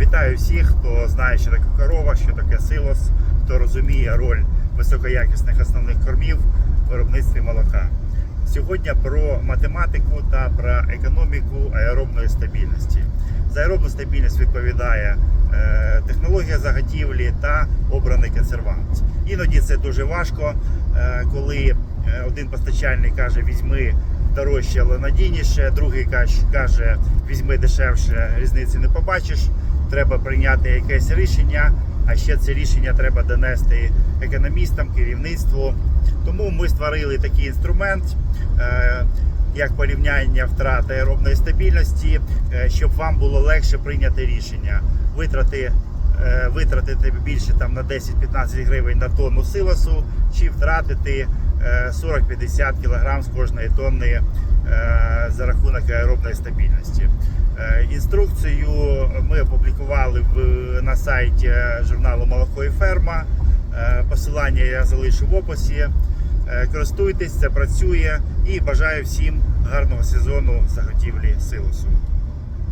Вітаю всіх, хто знає, що таке корова, що таке силос, хто розуміє роль високоякісних основних кормів в виробництві молока. Сьогодні про математику та про економіку аеробної стабільності. За аеробну стабільність відповідає е, технологія заготівлі та обраний консервант. Іноді це дуже важко, е, коли е, один постачальник каже, візьми дорожче, але надійніше, другий каж- каже, візьми дешевше, різниці не побачиш. Треба прийняти якесь рішення, а ще це рішення треба донести економістам, керівництву. Тому ми створили такий інструмент, е, як порівняння втрат аеробної стабільності, е, щоб вам було легше прийняти рішення, витрати, е, витратити більше там на 10-15 гривень на тонну силосу, чи втратити е, 40-50 кг з кожної тонни за рахунок аеробної стабільності. Інструкцію ми в, на сайті журналу Молоко і ферма. Е, Посилання я залишу в описі. Е, Користуйтесь, це працює і бажаю всім гарного сезону заготівлі силосу.